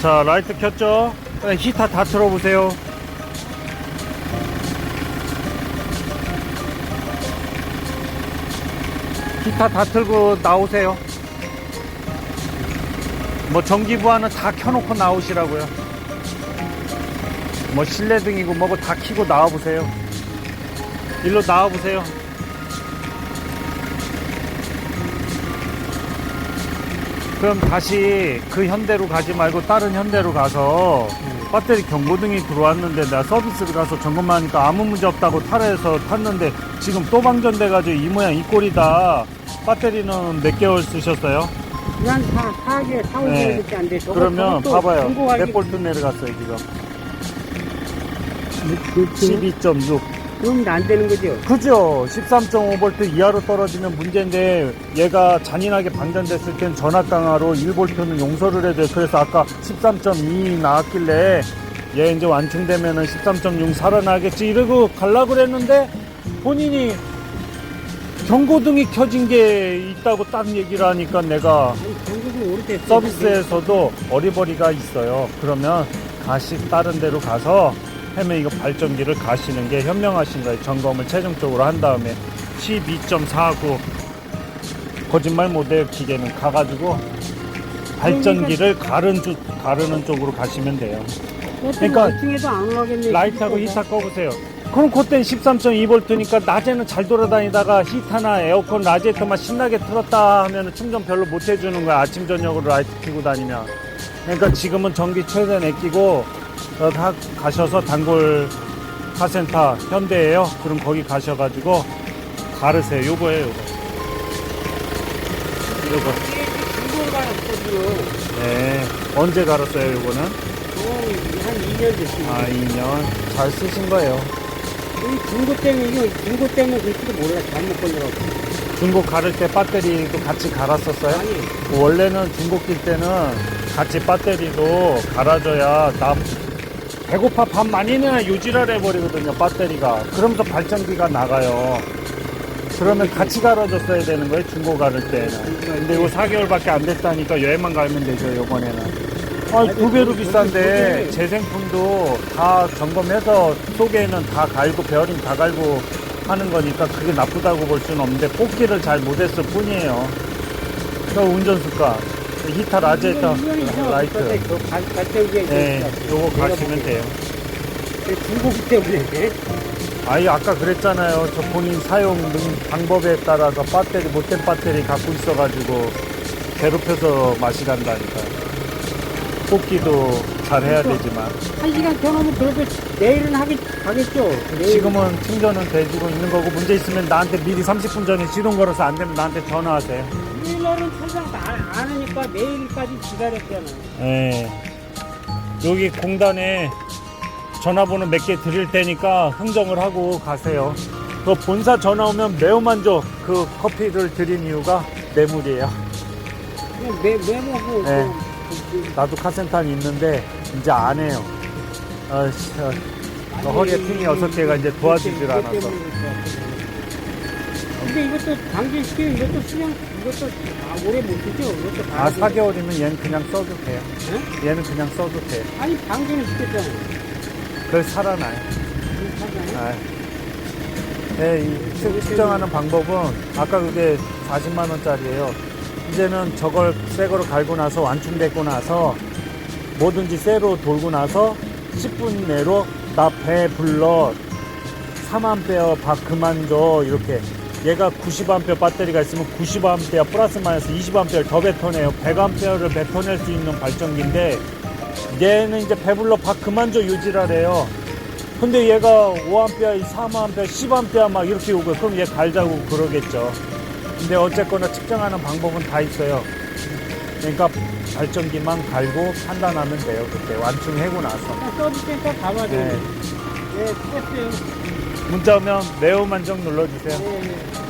자, 라이트 켰죠? 네, 히터 다 틀어보세요. 히터 다 틀고 나오세요. 뭐 전기부하는 다 켜놓고 나오시라고요. 뭐 실내등이고 뭐고 다 켜고 나와보세요. 일로 나와보세요. 그럼 다시 그 현대로 가지 말고 다른 현대로 가서 배터리 경고등이 들어왔는데 내가 서비스를 가서 점검하니까 아무 문제 없다고 타라해서 탔는데 지금 또 방전돼가지고 이 모양 이 꼴이다. 배터리는 몇 개월 쓰셨어요? 난 사, 사게, 사오개 네. 밖에 안 돼. 저거 그러면 또 봐봐요. 몇 볼트 내려갔어요 지금? 그렇지. 12.6. 그럼 안 되는 거죠. 그죠? 13.5V 이하로 떨어지면 문제인데 얘가 잔인하게 방전됐을 땐 전압 강화로 1V는 용서를 해줘요. 그래서 아까 13.2 나왔길래 얘 이제 완충되면은 13.6 살아나겠지 이러고 갈라 그랬는데 본인이 경고등이 켜진 게 있다고 딱 얘기를 하니까 내가. 서비스에서도 어리버리가 있어요. 그러면 가시 다른 데로 가서 해면 이거 발전기를 가시는 게 현명하신 거예요. 점검을 최종적으로 한 다음에 12.49 거짓말 못해요. 기계는 가가지고 발전기를 가른 쪽 가르는 쪽으로 가시면 돼요. 그러니까 중에도 안 올라겠네. 라이트하고 히터 꺼보세요. 그럼 그땐 13.2V니까 낮에는 잘 돌아다니다가 히터나 에어컨 라디에이터만 신나게 틀었다 하면 충전 별로 못 해주는 거야. 아침 저녁으로 라이트 켜고 다니면. 그러니까 지금은 전기 최대한 아끼고 어, 다 가셔서 단골 카센터 현대예요. 그럼 거기 가셔가지고 가르세요. 요거예요. 요거. 요거. 중고가 없어지요. 네. 언제 갈았어요? 요거는? 한 2년 됐습니다. 아 2년. 잘 쓰신 거예요. 이 중고 때문에, 이거 중고 때문에 그럴지도 몰라. 잘못 걸려갖고. 중고 가를 때 배터리도 같이 갈았었어요? 아니, 원래는 중고 낄 때는 같이 배터리도 갈아줘야 나 배고파 밥 많이 내야 요지랄 해 버리거든요 배터리가. 그러면서 발전기가 나가요. 그러면 같이 갈아줬어야 되는 거예요 중고 가를 때는. 근데 이거 4개월밖에 안 됐다니까 여행만 가면 되죠 이번에는. 아, 두 배로 비싼데 재생품도 다 점검해서 속에는 다 갈고 베어링 다 갈고 하는 거니까 그게 나쁘다고 볼 수는 없는데 뽑기를 잘 못했을 뿐이에요. 저 운전수가 히터 라제터 라이트. 발전기에 네 요거 가시면 돼요. 중고기 때문에. 아니 아까 그랬잖아요. 저 본인 사용 능- 방법에 따라서 배터리 못된 배터리 갖고 있어가지고 괴롭혀서 맛이 간다니까. 뽑기도 잘 해야 되지만 한 시간 더 넘으면 그래도 내일은 하겠, 하겠죠. 내일. 지금은 충전은 돼지고 있는 거고 문제 있으면 나한테 미리 30분 전에 시동 걸어서 안 되면 나한테 전화하세요 천장 안, 안 하니까 내일까지 기다렸잖아. 예. 여기 공단에 전화번호 몇 개 드릴 테니까 흥정을 하고 가세요. 그 본사 전화 오면 매우 만족 그 커피를 드린 이유가 뇌물이에요. 그냥 매, 매모고. 네. 나도 카센터는 있는데 이제 안 해요. 아, 씨, 아, 그 허리에 핀이 여섯 개가 이제 도와주질 않아서. 근데 이것도 방전시키면 이것도 수명, 이것도 아, 오래 못 쓰죠? 이것도 아, 방전. 4개월이면 얘는 그냥 써도 돼요. 네? 얘는 그냥 써도 돼. 아니, 방전을 시켰잖아. 그걸 살아나요. 괜찮아요? 아, 네, 이 측- 측정하는 방법은 아까 그게 40만 원짜리예요. 이제는 저걸 새 거로 갈고 나서 완충되고 나서 뭐든지 새로 돌고 나서 10분 내로 나 배 불러. 3암페어 박 그만 줘. 이렇게. 얘가 90암페어 배터리가 있으면 90암페어 플러스 마이너스 20암페어를 더 뱉어내요. 100암페어를 뱉어낼 수 있는 발전기인데 얘는 이제 배불러 박 그만 줘 유지라래요. 근데 얘가 5A, 3A, 10A 막 이렇게 오고 그럼 얘 갈자고 그러겠죠. 근데 어쨌거나 측정하는 방법은 다 있어요. 그러니까 발전기만 갈고 판단하면 돼요. 그때 완충하고 나서. 서비스 센터 가봐야 네. 돼. 네, 수고했어요. 문자 오면 매우 만족 눌러주세요. 네, 네.